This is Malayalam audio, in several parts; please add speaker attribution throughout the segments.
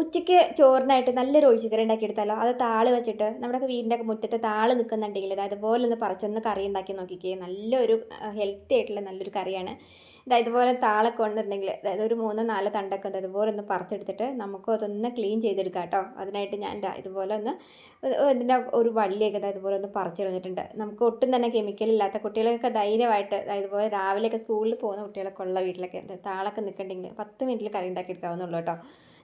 Speaker 1: ഉച്ചയ്ക്ക് ചോറിനായിട്ട് നല്ലൊരു ഒഴിച്ചുകറി ഉണ്ടാക്കി എടുത്താലോ? അത് താൾ വെച്ചിട്ട് നമ്മുടെ വീടിന്റെ മുറ്റത്ത് താൾ നിൽക്കുന്നുണ്ടെങ്കിൽ അതായത് അതുപോലെ ഒന്ന് പറിച്ചൊന്ന് കറി ഉണ്ടാക്കി നോക്കിക്കേ. നല്ലൊരു ഹെൽത്തി ആയിട്ടുള്ള നല്ലൊരു കറിയാണ്. ഇതാ ഇതുപോലെ താളൊക്കെ ഉണ്ടെന്നുണ്ടെങ്കിൽ അതായത് ഒരു മൂന്നോ നാലോ തണ്ടൊക്കെ അതുപോലെ ഒന്ന് പറിച്ചെടുത്തിട്ട് നമുക്ക് അതൊന്ന് ക്ലീൻ ചെയ്തെടുക്കാം കേട്ടോ. അതിനായിട്ട് ഞാൻ ഇതാ ഇതുപോലെ ഒന്ന് ഇതിന്റെ ഒരു വള്ളിയൊക്കെ ഇതാ പോലെ ഒന്ന് പറിച്ചു കളഞ്ഞിട്ടുണ്ട്. നമുക്ക് ഒട്ടും തന്നെ കെമിക്കൽ ഇല്ലാത്ത കുട്ടികളൊക്കെ ധൈര്യമായിട്ട് ഇതുപോലെ രാവിലെയൊക്കെ സ്കൂളിൽ പോകുന്ന കുട്ടികളൊക്കെ ഉള്ള വീട്ടിലൊക്കെ താളൊക്കെ നിൽക്കണ്ടെങ്കിൽ പത്ത് മിനിറ്റിൽ കറി ഉണ്ടാക്കി എടുക്കാവുന്നുള്ളൂ കേട്ടോ.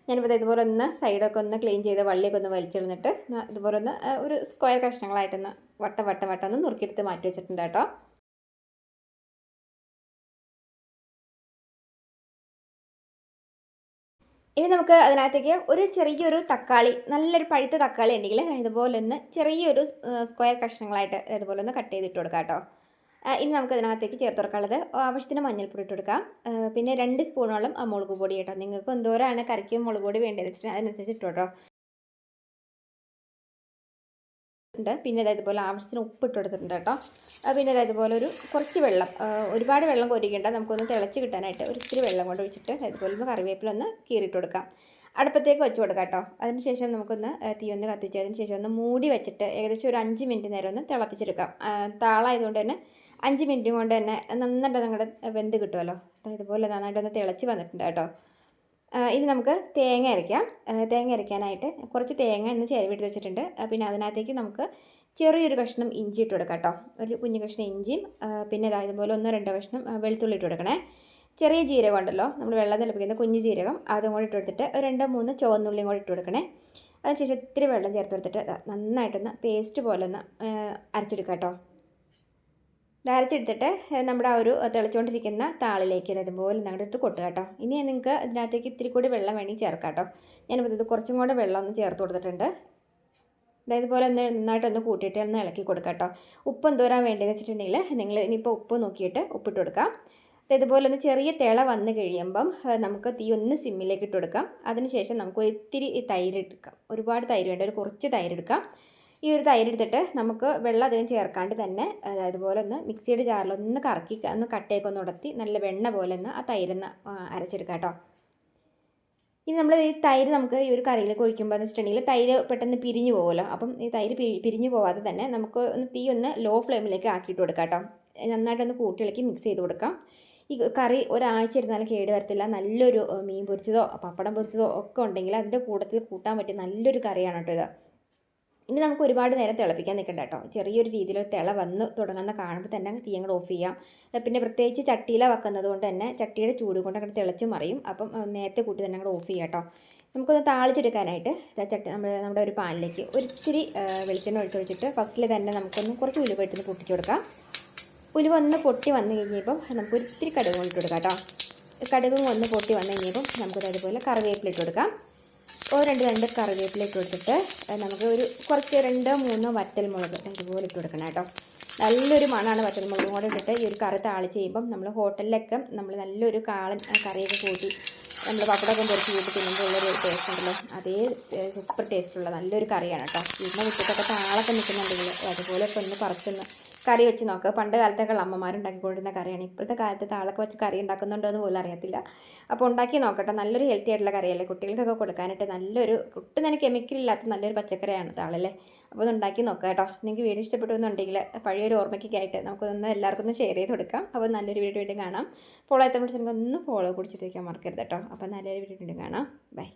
Speaker 1: ഞാനിപ്പോൾ ഇതുപോലെ ഒന്ന് സൈഡൊക്കെ ഒന്ന് ക്ലീൻ ചെയ്ത് വള്ളിയൊക്കെ ഒന്ന് വലിച്ചെടുന്നിട്ട് ഇതുപോലെ ഒന്ന് ഒരു സ്ക്വയർ കഷ്ണങ്ങളായിട്ടൊന്ന് വട്ട വട്ട വട്ട ഒന്ന് നുറുക്കിയെടുത്ത് മാറ്റി വെച്ചിട്ടുണ്ട് കേട്ടോ. ഇനി നമുക്ക് അതിനകത്തേക്ക് ഒരു ചെറിയൊരു തക്കാളി നല്ലൊരു പഴുത്ത തക്കാളി ഉണ്ടെങ്കിൽ ഇതുപോലെ ഒന്ന് ചെറിയൊരു സ്ക്വയർ കഷ്ണങ്ങളായിട്ട് ഇതുപോലെ ഒന്ന് കട്ട് ചെയ്തിട്ട് കൊടുക്കാം കേട്ടോ. ഇനി നമുക്ക് അതിനകത്തേക്ക് ചേർത്ത് കൊടുക്കാനുള്ളത്. ആവശ്യത്തിന് മഞ്ഞൾപ്പൊടി ഇട്ട് കൊടുക്കാം. പിന്നെ രണ്ട് സ്പൂണോളം മുളക് പൊടി കേട്ടോ. നിങ്ങൾക്ക് എന്തോരമാണ് കറിക്ക് മുളക് പൊടി വേണ്ടതെന്ന് വെച്ചിട്ടുണ്ടെങ്കിൽ അതിനനുസരിച്ച് ഇട്ടോ കേട്ടോ പിന്നെ അതായത് ഇതുപോലെ ആവശ്യത്തിന് ഉപ്പ് ഇട്ട് കൊടുത്തിട്ടുണ്ട് കേട്ടോ. പിന്നെ അതായത് ഇതുപോലെ ഒരു കുറച്ച് വെള്ളം ഒരുപാട് വെള്ളം കൊരിക്കേണ്ട നമുക്കൊന്ന് തിളച്ച് കിട്ടാനായിട്ട് ഒരു ഇത്തിരി വെള്ളം കൊണ്ട് ഒഴിച്ചിട്ട് അതുപോലെ ഒന്ന് കറിവേപ്പില ഒന്ന് കീറിയിട്ട് കൊടുക്കാം. അടുപ്പത്തേക്ക് വെച്ച് കൊടുക്കാം കേട്ടോ. അതിനുശേഷം നമുക്കൊന്ന് തീ ഒന്ന് കത്തിച്ചതിന് ശേഷം ഒന്ന് മൂടി വെച്ചിട്ട് ഏകദേശം ഒരു അഞ്ച് മിനിറ്റ് നേരം ഒന്ന് തിളപ്പിച്ചെടുക്കാം. താളായതുകൊണ്ട് തന്നെ അഞ്ച് മിനിറ്റ് കൊണ്ട് തന്നെ നന്നായിട്ട് നിങ്ങളുടെ വെന്ത് കിട്ടുമല്ലോ ഇതുപോലെ നന്നായിട്ടൊന്ന് തിളച്ച് വന്നിട്ടുണ്ട് കേട്ടോ. ഇനി നമുക്ക് തേങ്ങ അരയ്ക്കാം. തേങ്ങ അരയ്ക്കാനായിട്ട് കുറച്ച് തേങ്ങ ഒന്ന് ചിരവിട്ട് വെച്ചിട്ടുണ്ട്. പിന്നെ അതിനകത്തേക്ക് നമുക്ക് ചെറിയൊരു കഷ്ണം ഇഞ്ചി ഇട്ട് കൊടുക്കാം കേട്ടോ. ഒരു കുഞ്ഞു കഷ്ണം ഇഞ്ചിയും പിന്നെ ഇതുപോലെ ഒന്നോ രണ്ടോ കഷ്ണം വെളുത്തുള്ളി ഇട്ട് കൊടുക്കണേ. ചെറിയ ജീരകം ഉണ്ടല്ലോ നമ്മൾ വെള്ളം തിളപ്പിക്കുന്ന കുഞ്ഞു ജീരകം അതും കൂടി ഇട്ട് കൊടുത്തിട്ട് രണ്ടോ മൂന്നോ ചുവന്നുള്ളിയും കൂടി ഇട്ട് കൊടുക്കണേ. അതിനുശേഷം ഇത്തിരി വെള്ളം ചേർത്ത് കൊടുത്തിട്ട് നന്നായിട്ടൊന്ന് പേസ്റ്റ് പോലെ ഒന്ന് അരച്ചെടുക്കാം കേട്ടോ. അരച്ചെടുത്തിട്ട് നമ്മുടെ ആ ഒരു തിളച്ചുകൊണ്ടിരിക്കുന്ന താളിലേക്ക് ഇതുപോലെ ഇട്ട് കൊട്ടുക കേട്ടോ. ഇനി നിങ്ങൾക്ക് ഇതിനകത്തേക്ക് ഇത്തിരി കൂടി വെള്ളം വേണമെങ്കിൽ ചേർക്കാം കേട്ടോ. ഞാനിപ്പോൾ ഇത് കുറച്ചും കൂടെ വെള്ളം ഒന്ന് ചേർത്ത് കൊടുത്തിട്ടുണ്ട്. അതായത് പോലെ ഒന്ന് നന്നായിട്ടൊന്ന് കൂട്ടിയിട്ട് ഒന്ന് ഇളക്കി കൊടുക്കാം കേട്ടോ. ഉപ്പ് എന്തോരാൻ വേണ്ടതെന്ന് വെച്ചിട്ടുണ്ടെങ്കിൽ നിങ്ങൾ ഇനിയിപ്പോൾ ഉപ്പ് നോക്കിയിട്ട് ഉപ്പിട്ട് കൊടുക്കാം. ഇതുപോലെ ഒന്ന് ചെറിയ തിള വന്ന് കഴിയുമ്പം നമുക്ക് തീ ഒന്ന് സിമ്മിലേക്ക് ഇട്ട് കൊടുക്കാം. അതിനുശേഷം നമുക്ക് ഒരു ഇത്തിരി തൈര് എടുക്കാം. ഒരുപാട് തൈര് വേണ്ട ഒരു കുറച്ച് തൈര് എടുക്കാം. ഈ ഒരു തൈര് എടുത്തിട്ട് നമുക്ക് വെള്ളം അധികം ചേർക്കാണ്ട് തന്നെ അതുപോലെ ഒന്ന് മിക്സിയുടെ ജാറിലൊന്ന് കറക്കി ഒന്ന് കട്ടയൊക്കെ ഒന്ന് ഉടത്തി നല്ല വെണ്ണ പോലെ ഒന്ന് ആ തൈരൊന്ന് അരച്ചെടുക്കാം കേട്ടോ. ഇനി നമ്മൾ ഈ തൈര് നമുക്ക് ഈ ഒരു കറിയിലേക്ക് ഒഴിക്കുമ്പോൾ എന്ന് വെച്ചിട്ടുണ്ടെങ്കിൽ തൈര് പെട്ടെന്ന് പിരിഞ്ഞു പോകുമല്ലോ അപ്പം ഈ തൈര് പിരിഞ്ഞു പോവാതെ തന്നെ നമുക്ക് ഒന്ന് തീ ഒന്ന് ലോ ഫ്ലെയിമിലേക്ക് ആക്കിയിട്ട് കൊടുക്കാം കേട്ടോ. നന്നായിട്ടൊന്ന് കൂട്ടിളക്കി മിക്സ് ചെയ്ത് കൊടുക്കാം. ഈ കറി ഒരാഴ്ച ഇരുന്നാലും കേട് വരത്തില്ല. നല്ലൊരു മീൻ പൊരിച്ചതോ പപ്പടം പൊരിച്ചതോ ഒക്കെ ഉണ്ടെങ്കിൽ അതിന്റെ കൂട്ടത്തിൽ കൂട്ടാൻ പറ്റിയ നല്ലൊരു കറിയാണ് കേട്ടോ ഇത്. ഇനി നമുക്ക് ഒരുപാട് നേരം തിളപ്പിക്കാൻ നിൽക്കണ്ട കേട്ടോ. ചെറിയൊരു രീതിയിൽ തിള വന്ന് തുടങ്ങുന്ന കാണുമ്പോൾ തന്നെ തീ അങ്ങോട്ട് ഓഫ് ചെയ്യാം. പിന്നെ പ്രത്യേകിച്ച് ചട്ടിയില വെക്കുന്നത് കൊണ്ട് തന്നെ ചട്ടിയുടെ ചൂട് കൊണ്ട് അങ്ങോട്ട് തിളച്ച് മറിയും. അപ്പം നേരത്തെ കൂട്ടി തന്നെ അങ്ങോട്ട് ഓഫ് ചെയ്യാം കേട്ടോ. നമുക്കൊന്ന് താളിച്ചെടുക്കാനായിട്ട് ചട്ടി നമ്മൾ നമ്മുടെ ഒരു പാനിലേക്ക് ഒരിത്തിരി വെളിച്ചെണ്ണ ഒഴിച്ചൊഴിച്ചിട്ട് ഫസ്റ്റിൽ തന്നെ നമുക്കൊന്ന് കുറച്ച് ഉലുവ ഇട്ടൊന്ന് പൊട്ടിച്ചു കൊടുക്കാം. ഉലുവ ഒന്ന് പൊട്ടി വന്നു കഴിഞ്ഞപ്പം നമുക്ക് ഒരിത്തിരി കടുക് ഇട്ട് കൊടുക്കാം കേട്ടോ. കടുകും ഒന്ന് പൊട്ടി വന്നു കഴിഞ്ഞപ്പം നമുക്കത് അതുപോലെ കറിവേപ്പില ഇട്ട് കൊടുക്കാം. ഒരു രണ്ട് രണ്ട് കറിവേപ്പിലേക്ക് ഇട്ടിട്ട് നമുക്ക് ഒരു കുറച്ച് രണ്ടോ മൂന്നോ വറ്റൽമുളക് ഇതുപോലെ ഇട്ട് കൊടുക്കണം കേട്ടോ. നല്ലൊരു മണമാണ് വറ്റൽമുളകും കൂടെ ഇട്ടിട്ട് ഈ ഒരു കറി താളി ചെയ്യുമ്പം നമ്മൾ ഹോട്ടലിലൊക്കെ നമ്മൾ നല്ലൊരു കാളൻ കറിയൊക്കെ കൂട്ടി നമ്മൾ പപ്പടമൊക്കെ പൊറിച്ച് കൂട്ടി തിന്നുമ്പോൾ ഉള്ളൊരു ടേസ്റ്റ് ഉണ്ടല്ലോ. അതേ സൂപ്പർ ടേസ്റ്റുള്ള നല്ലൊരു കറിയാണ് കേട്ടോ. വീടിന്റെ വിട്ടിട്ടൊക്കെ താളൊക്കെ നിൽക്കുന്നുണ്ടെങ്കിൽ അതുപോലെ ഒക്കെ ഒന്ന് പറിച്ചൊന്ന് കറി വെച്ച് നോക്കുക പണ്ട് കാലത്തൊക്കെ അമ്മമാരുണ്ടാക്കിക്കൊണ്ടിരുന്ന കറിയാണ്. ഇപ്പോഴത്തെ കാലത്ത് താളൊക്കെ വെച്ച് കറി ഉണ്ടാക്കുന്നുണ്ടോ എന്ന് പോലും അറിയത്തില്ല. അപ്പോൾ ഉണ്ടാക്കി നോക്കട്ടെ. നല്ലൊരു ഹെൽത്തി ആയിട്ടുള്ള കറിയല്ലേ? കുട്ടികൾക്കൊക്കെ കൊടുക്കാനായിട്ട് നല്ലൊരു ഒട്ടും തന്നെ കെമിക്കൽ ഇല്ലാത്ത നല്ലൊരു പച്ചക്കറിയാണ് താളല്ലേ അപ്പോൾ ഒന്ന് ഉണ്ടാക്കി നോക്കുക കേട്ടോ. നിങ്ങൾക്ക് വീഡിയോ ഇഷ്ടപ്പെട്ടു എന്നുണ്ടെങ്കിൽ പഴയൊരു ഓർമ്മയ്ക്കായിട്ട് നമുക്കൊന്ന് എല്ലാവർക്കും ഒന്ന് ഷെയർ ചെയ്ത് കൊടുക്കാം. അപ്പോൾ നല്ലൊരു വീഡിയോ വീണ്ടും കാണാം. ഫോളോ ചെയ്ത ഒന്ന് ഫോളോ കുടിച്ചിട്ട് വയ്ക്കാൻ മറക്കരുത് കേട്ടോ. അപ്പോൾ നല്ലൊരു വീഡിയോ വീണ്ടും കാണാം. ബൈ